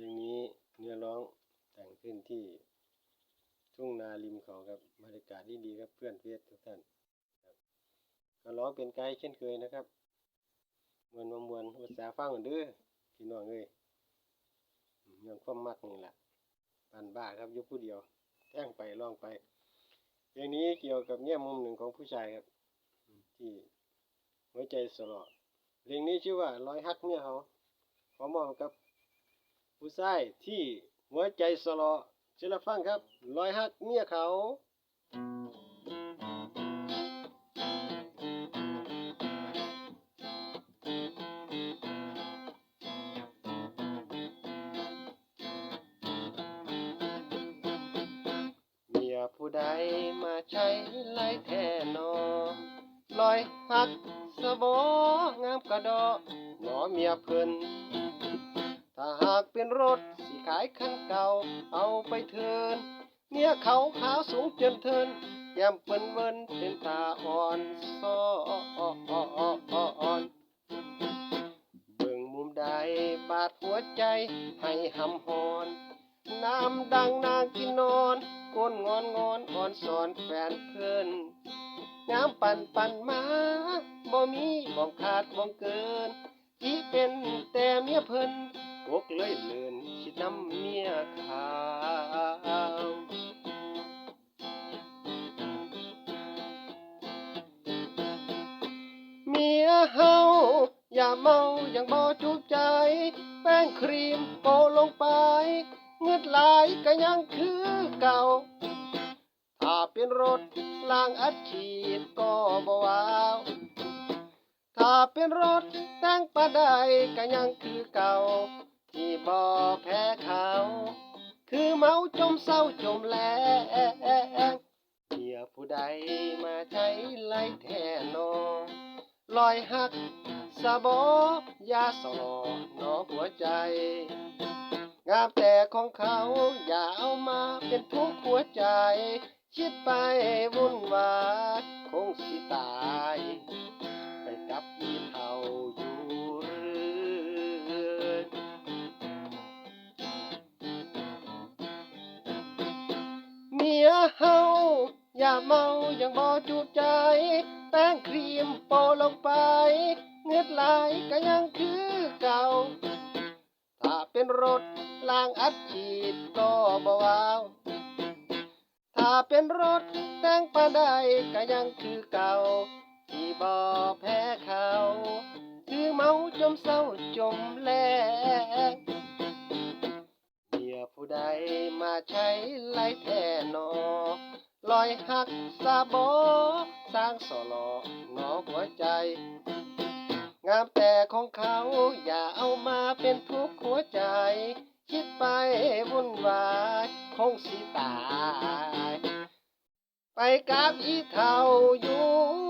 เพลงนี้เนื้อร้องแต่งขึ้นที่ทุ่งนาริมเขาครับบรรยากาศดีๆครับเพื่อนเฟสทุกท่านก็ร้องเป็นไกด์เช่นเคยนะครับมวนมามวนอุตสาฟังกันเด้อพี่น้องเอ้ยอย้อนความมักนี่แหละปันบ้าครับยุคผู้เดียวแท่งไปร้องไปเพลงนี้เกี่ยวกับแง่มุมหนึ่งของผู้ชายครับ ที่หัวใจสลอดเพลงนี้ชื่อว่าร้อยฮักเมียเขาขอมอบกับ ผู้ชายที่หัวใจสลอเชิญรับฟังครับรอยฮักเมียเขาเมียผู้ใดมาใช้ไล่แท่นอลอยหักสะบองามกระดอหนอเมียเพิ่น ถ้าหากเป็นรถสิขายคันเก่า เอาไปเทินเมียเขาขาวสูงจนเทินแก้มเปิ้นเวินเป็นตาอ่อนซ้อนเบิ่งมุมใดบาดหัวใจให้หำหอน น้ำดังนางกินนอนก้นงอนงอนอ่อนสอนแฟนเพื่อนงามปั่นปั่นมาบ่มีบ่ขาดบ่เกินที่เป็นแต่เมียเพิ่น อกเลยเลินคิดน้ำเมียขาวเมียเฮาอย่าเมาอย่างบ่จุกใจ แป้งครีมโปลงไปเงืดไหลายก็ยังคือเก่า ถ้าเป็นรถล้างอัดฉีดก็บ่วาวถ้าเป็นรถแต่งประไดก็ยังคือเก่า ที่บ่แพ้เขา คือเมาจมเศร้าจมแลงเมียผู้ใดมาใช้ไล่แท่นอลอยหักสะบอยาสลอนอหัวใจ งามแต่ของเขาอย่าเอามาเป็นทุกข์หัวใจคิดไปวุ่นวายคงสิตาย เมาย่างบ่จูบใจ แป้งครีมโปะลงไป เงือดไหลก็ยังคือเก่า ถ้าเป็นรถล้างอัดฉีดก็บ่วาวถ้าเป็นรถแต่งประไดก็ยังคือเก่า ที่บ่แพ้เขา คือเมาจมเศร้าจมแลงเมียผู้ใดมาใช้ไล่แท อยหักสาบอสร้างสลอหนอหัวใจ งามแต่ของเขาอย่าเอามาเป็นทุกข์หัวใจ คิดไปวุ่นวายคงสิตาย ไปกับอีเท่าอยู่